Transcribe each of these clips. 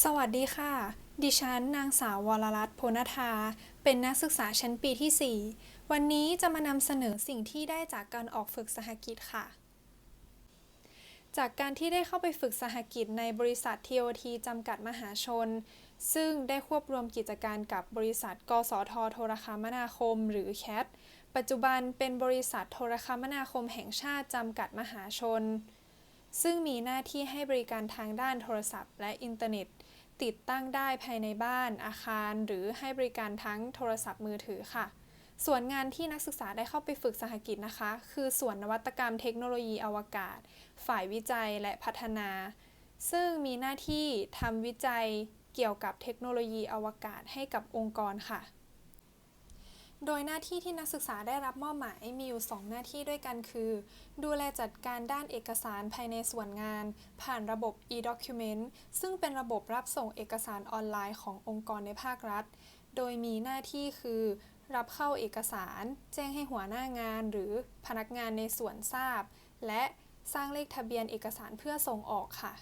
สวัสดีค่ะ ดิฉันนางสาววรรัตน์โพนทาเป็นนักศึกษาชั้นปีที่ 4 วันนี้จะมานำเสนอสิ่งที่ได้จากการออกฝึกสหกิจค่ะ จากการที่ได้เข้าไปฝึกสหกิจในบริษัท TOT จำกัดมหาชน ซึ่งได้ควบรวมกิจการกับบริษัท กสทโทรคมนาคม หรือ CAT ปัจจุบันเป็นบริษัทโทรคมนาคมแห่งชาติจำกัดมหาชน ซึ่งมีหน้าที่ให้บริการทางด้านโทรศัพท์ และอินเทอร์เน็ต ติดตั้งได้ภายในบ้าน อาคาร หรือให้บริการทั้งโทรศัพท์มือถือค่ะ ส่วนงานที่นักศึกษาได้เข้าไปฝึกสหกิจนะคะ คือส่วนนวัตกรรมเทคโนโลยีอวกาศ ฝ่ายวิจัยและพัฒนา ซึ่งมีหน้าที่ทำวิจัยเกี่ยวกับเทคโนโลยีอวกาศให้กับองค์กรค่ะ โดยหน้าที่ที่นักศึกษาได้รับมอบหมายมีอยู่ 2 หน้าที่ด้วยกันคือ ดูแลจัดการด้านเอกสารภายในส่วนงาน ผ่านระบบ e-document ซึ่งเป็นระบบรับส่งเอกสารออนไลน์ขององค์กรในภาครัฐ โดยมีหน้าที่คือ รับเข้าเอกสาร แจ้งให้หัวหน้างานหรือพนักงานในส่วนทราบ และสร้างเลขทะเบียนเอกสารเพื่อส่งออกค่ะ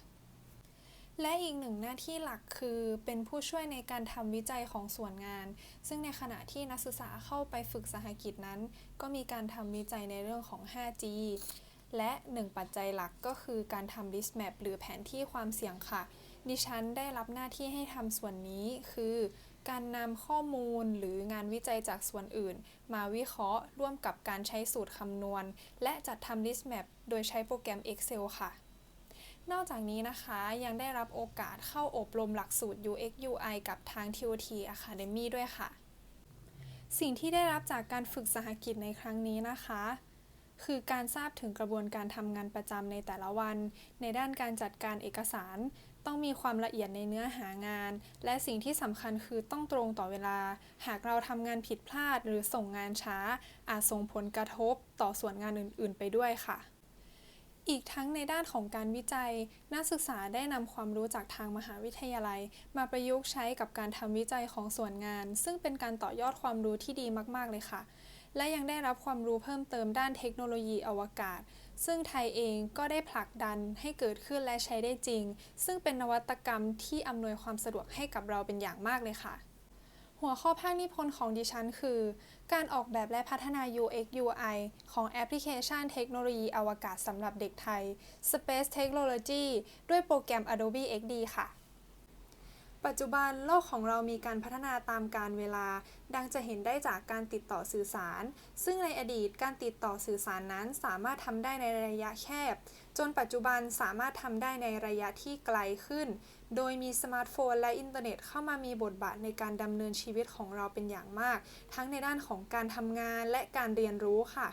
และอีกหนึ่งหน้าที่หลักคือเป็นผู้ช่วยในการทำวิจัยของส่วนงาน ซึ่งในขณะที่นักศึกษาเข้าไปฝึกสหกิจนั้น ก็มีการทำวิจัยในเรื่องของ 5G และหนึ่งปัจจัยหลักก็คือการทำ list map หรือแผนที่ความเสี่ยงค่ะ ดิฉันได้รับหน้าที่ให้ทำส่วนนี้คือ การนำข้อมูลหรืองานวิจัยจากส่วนอื่น มาวิเคราะห์ร่วมกับการใช้สูตรคำนวณ และจัดทำ list map โดยใช้โปรแกรม Excel ค่ะ นอกจากนี้นะคะยังได้รับโอกาสเข้าอบรมหลักสูตร UX UI กับทาง TOT Academy ด้วยค่ะ สิ่งที่ได้รับจากการฝึกสหกิจในครั้งนี้นะคะ คือการทราบถึงกระบวนการทำงานประจำในแต่ละวัน ในด้านการจัดการเอกสาร ต้องมีความละเอียดในเนื้อหางาน และสิ่งที่สำคัญคือต้องตรงต่อเวลา หากเราทำงานผิดพลาดหรือส่งงานช้า อาจส่งผลกระทบต่อส่วนงานอื่น ๆ ไปด้วยค่ะ อีกทั้งในด้านของการวิจัย นักศึกษาได้นำความรู้จากทางมหาวิทยาลัย มาประยุกต์ใช้กับการทำวิจัยของส่วนงาน ซึ่งเป็นการต่อยอดความรู้ที่ดีมาก ๆ เลยค่ะ และยังได้รับความรู้เพิ่มเติมด้านเทคโนโลยีอวกาศ ซึ่งไทยเองก็ได้ผลักดันให้เกิดขึ้นและใช้ได้จริง ซึ่งเป็นนวัตกรรมที่อำนวยความสะดวกให้กับเราเป็นอย่างมากเลยค่ะ หัวข้อภาคนิพนธ์ของดิฉันคือ การออกแบบและพัฒนา UX UI ของแอปพลิเคชันเทคโนโลยีอวกาศสำหรับเด็กไทย Space Technology ด้วยโปรแกรม Adobe XD ค่ะ ปัจจุบันโลกของเรามีการพัฒนาตามกาลเวลา ดังจะเห็นได้จากการติดต่อสื่อสาร ซึ่งในอดีตการติดต่อสื่อสารนั้นสามารถทำได้ในระยะแคบ จนปัจจุบันสามารถทำได้ในระยะที่ไกลขึ้น โดยมีสมาร์ทโฟนและอินเทอร์เน็ตเข้ามามีบทบาทในการดำเนินชีวิตของเราเป็นอย่างมาก ทั้งในด้านของการทำงานและการเรียนรู้ค่ะ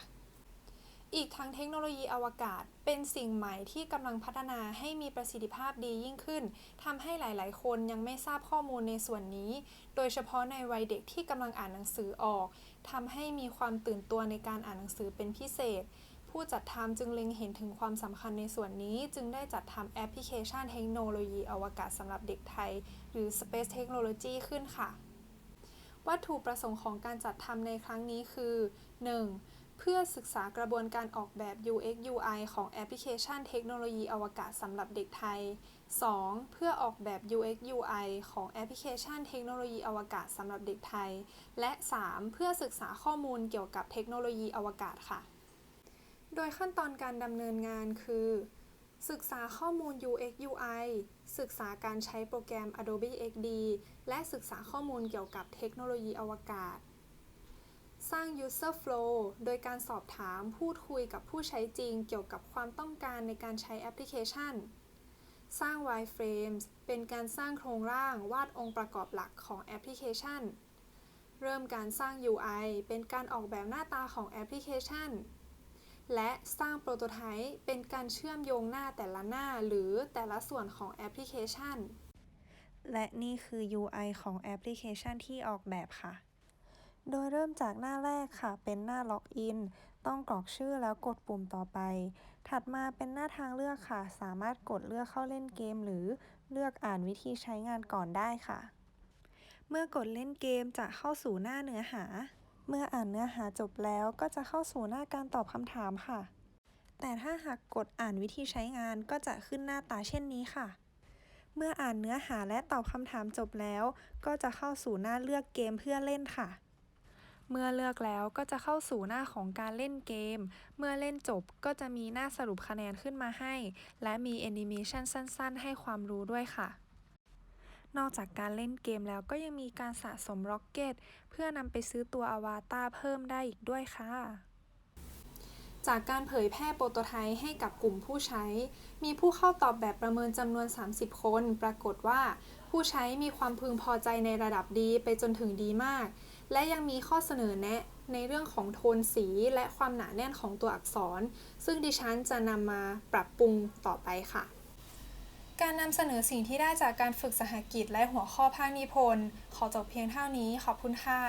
อีกทั้งเทคโนโลยีอวกาศ เป็นสิ่งใหม่ที่กำลังพัฒนาให้มีประสิทธิภาพดียิ่งขึ้นทำให้หลาย ๆ คนยังไม่ทราบข้อมูลในส่วนนี้ โดยเฉพาะในวัยเด็กที่กำลังอ่านหนังสือออกทำให้มีความตื่นตัวในการอ่านหนังสือเป็นพิเศษ ผู้จัดทำจึงเล็งเห็นถึงความสำคัญในส่วนนี้ จึงได้จัดทำแอปพลิเคชันเทคโนโลยีอวกาศสำหรับเด็กไทย หรือ Space Technology ขึ้นค่ะ วัตถุประสงค์ของการจัดทำในครั้งนี้คือ 1. เพื่อศึกษากระบวนการออกแบบ UX UI ของแอปพลิเคชันเทคโนโลยีอวกาศสำหรับเด็กไทย 2. เพื่อออกแบบ UX UI ของแอปพลิเคชันเทคโนโลยีอวกาศสำหรับเด็กไทย และ 3. เพื่อศึกษาข้อมูลเกี่ยวกับเทคโนโลยีอวกาศค่ะ โดยขั้นตอนการดำเนินงานคือ ศึกษาข้อมูล UX UI ศึกษาการใช้โปรแกรม Adobe XD และศึกษาข้อมูลเกี่ยวกับเทคโนโลยีอวกาศ สร้าง user flow โดยการสอบถามพูดคุยกับผู้ใช้จริงเกี่ยวกับความต้องการในการใช้แอปพลิเคชัน สร้าง wireframes เป็นการสร้างโครงร่างวาดองค์ประกอบหลักของแอปพลิเคชัน เริ่มการสร้าง UI เป็นการออกแบบหน้าตาของแอปพลิเคชัน และสร้างโปรโตไทป์เป็นการเชื่อมโยงหน้าแต่ละหน้าหรือแต่ละส่วนของแอปพลิเคชัน และนี่คือ UI ของแอปพลิเคชันที่ออกแบบค่ะ โดยเริ่มจากหน้าแรกค่ะ เป็นหน้าล็อกอิน ต้องกรอกชื่อแล้วกดปุ่มต่อไป ถัดมาเป็นหน้าทางเลือกค่ะ สามารถกดเลือกเข้าเล่นเกม หรือเลือกอ่านวิธีใช้งานก่อนได้ค่ะ เมื่อกดเล่นเกมจะเข้าสู่หน้าเนื้อหา เมื่ออ่านเนื้อหาจบแล้วก็จะเข้าสู่หน้าการตอบคำถามค่ะ แต่ถ้าหากกดอ่านวิธีใช้งานก็จะขึ้นหน้าตาเช่นนี้ค่ะเมื่ออ่านเนื้อหาและตอบคำถามจบแล้ว ก็จะเข้าสู่หน้าเลือกเกมเพื่อเล่นค่ะ เมื่อเลือกแล้วก็จะเข้าสู่หน้าของการเล่นเกม เมื่อเล่นจบก็จะมีหน้าสรุปคะแนนขึ้นมาให้ และมีแอนิเมชันสั้นๆ ให้ความรู้ด้วยค่ะนอกจากการเล่นเกมแล้วก็ยังมีการสะสมร็อกเก็ต เพื่อนำไปซื้อตัวอวตารเพิ่มได้อีกด้วยค่ะ จากการเผยแพร่โปรโตไทป์ให้กับกลุ่มผู้ใช้ มีผู้เข้าตอบแบบประเมินจำนวน 30 คน ปรากฏว่า ผู้ใช้มีความพึงพอใจในระดับดีไปจนถึงดีมาก และยังมีข้อเสนอแนะในเรื่องของโทนสีและความหนาแน่นของตัวอักษร ซึ่งดิฉันจะนำมาปรับปรุงต่อไปค่ะ การนำเสนอสิ่งที่ได้จากการฝึกสหกิจและหัวข้อภาคนิพนธ์ขอจบเพียงเท่านี้ขอบคุณค่ะ